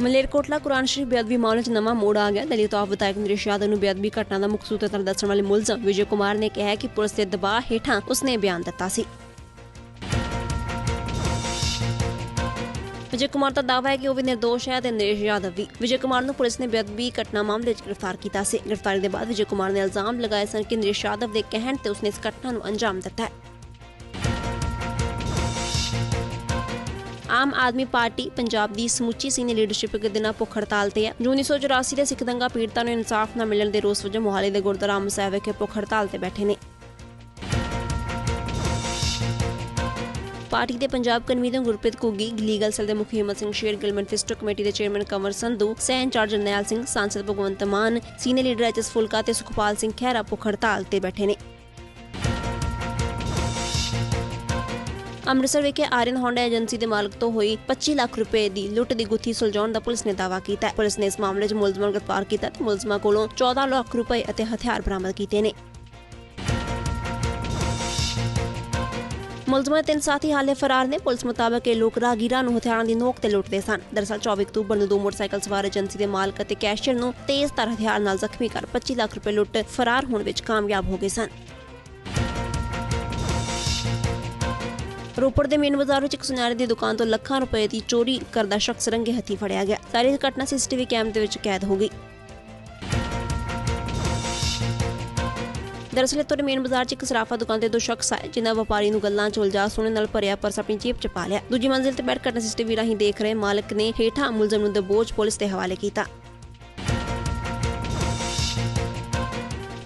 ਮਲੇਰਕੋਟਲਾ ਕੁਰਾਨ ਸ਼ਰੀਫ ਬੇਅਦਬੀ ਮਾਮਲੇ 'ਚ ਨਵਾਂ ਮੋੜ ਆ ਗਿਆ। ਦਲਿਤ ਆਪ ਵਿਧਾਇਕ ਨਰੇਸ਼ ਯਾਦਵ ਨੂੰ ਬੇਅਦਬੀ ਘਟਨਾ ਦਾ ਮੁੱਖ ਸੂਤਰਧਾਰ ਦੱਸਣ ਵਾਲੇ ਮੁਲਜ਼ਮ ਵਿਜੇ ਕੁਮਾਰ ਨੇ ਕਿਹਾ ਕਿ ਪੁਲਿਸ ਦੇ ਦਬਾਅ ਹੇਠਾਂ ਉਸਨੇ ਬਿਆਨ ਦਿੱਤਾ ਸੀ। ਵਿਜੇ ਕੁਮਾਰ ਦਾ ਦਾਅਵਾ ਹੈ ਕਿ ਉਹ ਵੀ ਨਿਰਦੋਸ਼ ਹੈ ਤੇ ਨਰੇਸ਼ ਯਾਦਵ ਵੀ। ਵਿਜੇ ਕੁਮਾਰ ਨੂੰ ਪੁਲਿਸ ਨੇ ਬੇਅਦਬੀ ਘਟਨਾ ਮਾਮਲੇ 'ਚ ਗ੍ਰਿਫਤਾਰ ਕੀਤਾ ਸੀ। ਗ੍ਰਿਫਤਾਰੀ ਦੇ ਬਾਅਦ ਵਿਜੇ ਕੁਮਾਰ ਨੇ ਇਲਜ਼ਾਮ ਲਗਾਏ ਸਨ ਕਿ ਨਰੇਸ਼ ਯਾਦਵ ਦੇ ਕਹਿਣ ਤੇ ਉਸਨੇ ਇਸ ਘਟਨਾ ਨੂੰ ਅੰਜਾਮ ਦਿੱਤਾ ਹੈ। ਆਮ ਆਦਮੀ ਪਾਰਟੀ ਪੰਜਾਬ ਦੀ ਸਮੁੱਚੀ ਸੀਨੀਅਰ ਲੀਡਰਸ਼ਿਪ ਇੱਕ ਦਿਨਾਂ ਭੁੱਖ ਹੜਤਾਲ ਤੇ ਹੈ। ਜੋ 1984 ਦੇ ਸਿੱਖ ਦੰਗਾ ਪੀੜਤਾਂ ਨੂੰ ਇਨਸਾਫ ਨਾ ਮਿਲਣ ਦੇ ਰੋਸ ਵਜੋਂ ਮੋਹਾਲੀ ਦੇ ਗੁਰਦੁਆਰਾ ਅੰਬ ਸਾਹਿਬ ਵਿਖੇ ਭੁੱਖ ਹੜਤਾਲ ਤੇ ਬੈਠੇ ਨੇ। ਪਾਰਟੀ ਦੇ Punjab convener Gurpreet Ghuggi legal cell ਦੇ ਮੁਖੀ ਹਿੰਮਤ ਸਿੰਘ ਸ਼ੇਰ ਗਿਲ ਕਮੇਟੀ ਦੇ ਚੇਅਰਮੈਨ ਕੰਵਰ ਸੰਧੂ ਸਹਿ ਇੰਚਾਰਜ ਜਰਨੈਲ ਸਿੰਘ, ਸਾਂਸਦ Bhagwant Mann, senior leader H S Phoolka ਤੇ ਸੁਖਪਾਲ ਸਿੰਘ ਖਹਿਰਾ ਭੁੱਖ ਹੜਤਾਲ ਤੇ ਬੈਠੇ ਨੇ। ਅੰਮ੍ਰਿਤਸਰ ਵਿਖੇ ਆਰੀਅਨ ਹੋਂਡਾ ਏਜੰਸੀ ਦੇ ਮਾਲਕ ਤੋਂ ਹੋਈ 25 ਲੱਖ ਰੁਪਏ ਦੀ ਲੁੱਟ ਦੀ ਗੁੱਥੀ ਸੁਲਝਾਉਣ ਦਾ ਪੁਲਿਸ ਨੇ ਦਾਅਵਾ ਕੀਤਾ ਹੈ। ਪੁਲਿਸ ਨੇ ਇਸ ਮਾਮਲੇ 'ਚ ਮੁਲਜ਼ਮਾਂ ਨੂੰ ਗ੍ਰਿਫਤਾਰ ਕੀਤਾ ਤੇ ਮੁਲਜ਼ਮਾਂ ਕੋਲੋਂ 14 ਲੱਖ ਰੁਪਏ ਅਤੇ ਹਥਿਆਰ ਬਰਾਮਦ ਕੀਤੇ ਨੇ। ਮੁਲਜ਼ਮਾਂ ਤਿੰਨ ਸਾਥੀ ਹਾਲੇ ਫਰਾਰ ਨੇ। ਪੁਲਿਸ ਮੁਤਾਬਕ ਇਹ ਲੋਕ ਰਾਗੀਰਾਂ ਨੂੰ ਹਥਿਆਰਾਂ ਦੀ ਨੋਕ ਤੇ ਲੁੱਟਦੇ ਸਨ। ਦਰਅਸਲ 24 ਅਕਤੂਬਰ ਨੂੰ ਦੋ ਮੋਟਰਸਾਈਕਲ ਸਵਾਰ ਏਜੰਸੀ ਦੇ ਮਾਲਕ ਅਤੇ ਕੈਸ਼ੀਅਰ ਨੂੰ ਤੇਜ਼ ਧਾਰ ਹਥਿਆਰ ਨਾਲ ਜ਼ਖਮੀ ਕਰ 25 ਲੱਖ ਰੁਪਏ ਲੁੱਟ ਫਰਾਰ ਹੋਣ ਵਿੱਚ ਕਾਮਯਾਬ ਹੋ ਗਏ ਸਨ। ਰੋਪੜ ਦੇ ਮੇਨ ਬਾਜ਼ਾਰ ਵਿੱਚ ਇੱਕ ਸੁਨਿਆਰੇ ਦੀ ਦੁਕਾਨ ਤੋਂ ਲੱਖਾਂ ਰੁਪਏ ਦੀ ਚੋਰੀ ਕਰਦਾ ਸ਼ਖਸ ਰੰਗੇ ਹੱਥੀ ਫੜਿਆ ਗਿਆ। ਸਾਰੀ ਘਟਨਾ ਸੀਸੀਟੀਵੀ ਕੈਮ ਦੇ ਵਿੱਚ ਕੈਦ ਹੋ ਗਈ। ਦਰਅਸਲ ਇੱਥੋਂ ਮੇਨ ਬਾਜ਼ਾਰ 'ਚ ਇੱਕ ਸਰਾਫਾ ਦੁਕਾਨ ਤੇ ਦੋ ਸ਼ਖਸ ਆਏ, ਜਿਨ੍ਹਾਂ ਵਪਾਰੀ ਨੂੰ ਗੱਲਾਂ 'ਚ ਉਲਝਾ ਸੁਣਨ ਨਾਲ ਭਰਿਆ ਪਰਸ ਆਪਣੀ ਜੇਬ 'ਚ ਪਾ ਲਿਆ। ਦੂਜੀ ਮੰਜ਼ਿਲ ਤੇ ਬੈਠ ਘਟਨਾ ਸੀਸੀਟੀਵੀ ਰਾਹੀਂ ਦੇਖ ਰਹੇ ਮਾਲਕ ਨੇ ਹੇਠਾਂ ਮੁਲਜ਼ਮ ਨੂੰ ਦਬੋਚ ਪੁਲਿਸ ਦੇ ਹਵਾਲੇ ਕੀਤਾ।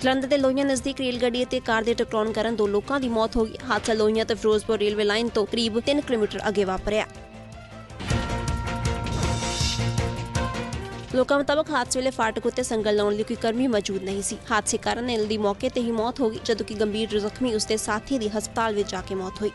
ਜਲੰਧਰ ਦੇ ਲੋਹੀਆਂ ਨਜ਼ਦੀਕ ਰੇਲ ਗੱਡੀ ਅਤੇ ਕਾਰ ਦੇ ਟਕਰਾਉਣ ਕਾਰਨ ਦੋ ਲੋਕਾਂ ਦੀ ਮੌਤ ਹੋ ਗਈ। ਹਾਦਸਾ ਲੋਹੀਆਂ ਤੇ ਫਿਰੋਜ਼ਪੁਰ ਰੇਲਵੇ ਲਾਈਨ ਤੋਂ ਕਰੀਬ 3 ਕਿਲੋਮੀਟਰ ਅੱਗੇ ਵਾਪਰਿਆ। ਲੋਕਾਂ ਮੁਤਾਬਕ ਹਾਦਸੇ ਵੇਲੇ ਫਾਟਕ ਉੱਤੇ ਸੰਗਲ ਲਾਉਣ ਲਈ ਕੋਈ ਕਰਮੀ ਮੌਜੂਦ ਨਹੀਂ ਸੀ। ਹਾਦਸੇ ਕਾਰਨ ਨੀਲ ਦੀ ਮੌਕੇ ਤੇ ਹੀ ਮੌਤ ਹੋ ਗਈ, ਜਦੋਂ ਕਿ ਗੰਭੀਰ ਜ਼ਖਮੀ ਉਸਦੇ ਸਾਥੀ ਦੀ ਹਸਪਤਾਲ ਵਿੱਚ ਜਾ ਕੇ ਮੌਤ ਹੋਈ।